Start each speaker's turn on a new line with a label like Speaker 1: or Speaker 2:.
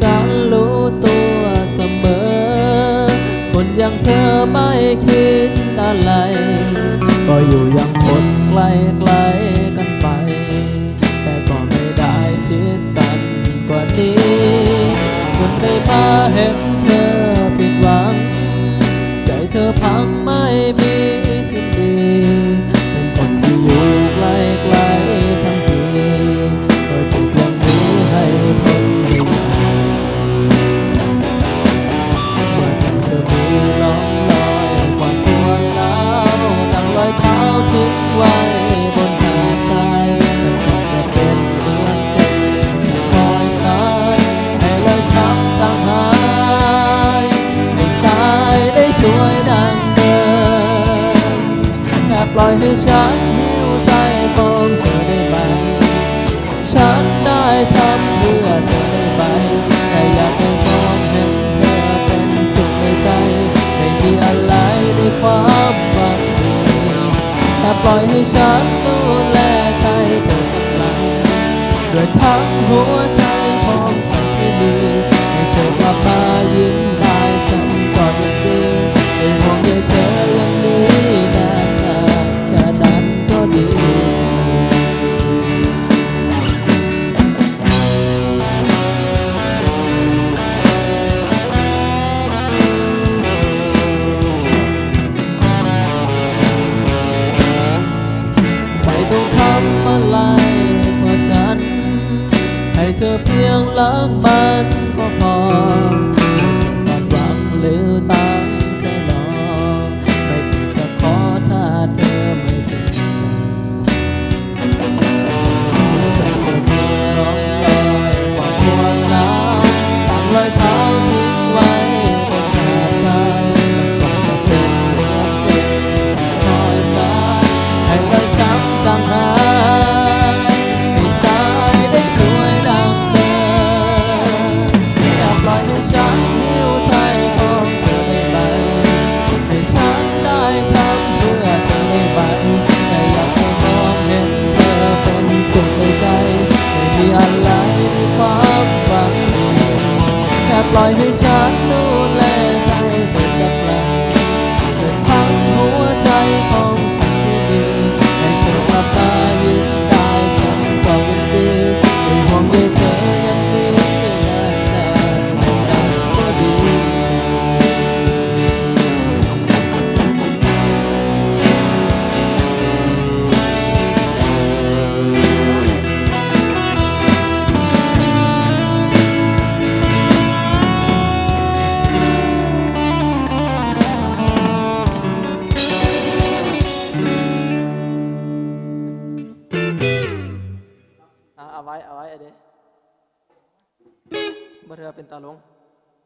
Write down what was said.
Speaker 1: ฉันรู้ตัวเสมอ คนอย่างเธอไม่คิดอะไร ก็อยู่อย่างคนไกลไกลกันไป แต่ก็ไม่ได้ชิดกันกว่านี้ จนได้มาเห็นเธอผิดหวัง ใจเธอพัง ฉันหิวใจของเธอได้ไหม ฉันได้ทำเพื่อเธอได้ไหมแค่อยากให้มองเห็นเธอเป็นสุขในใจ ไม่มีอะไรในความหวังดีแค่ปล่อยให้ฉันดูแลใจเธอสักหน่อยด้วยทั้งหัวใจ ต้องทำอะไรเพื่อฉัน ให้เธอเพียงรักมันก็พอ สุขในใจไม่มีอะไรในความหวังแค่ปล่อยให้ฉันดูแลใจเธอสักครงด้วยทั้งหัวใจของ เอาไว้เอาไว้ไอ้เด้บ่เธอเป็นตาลง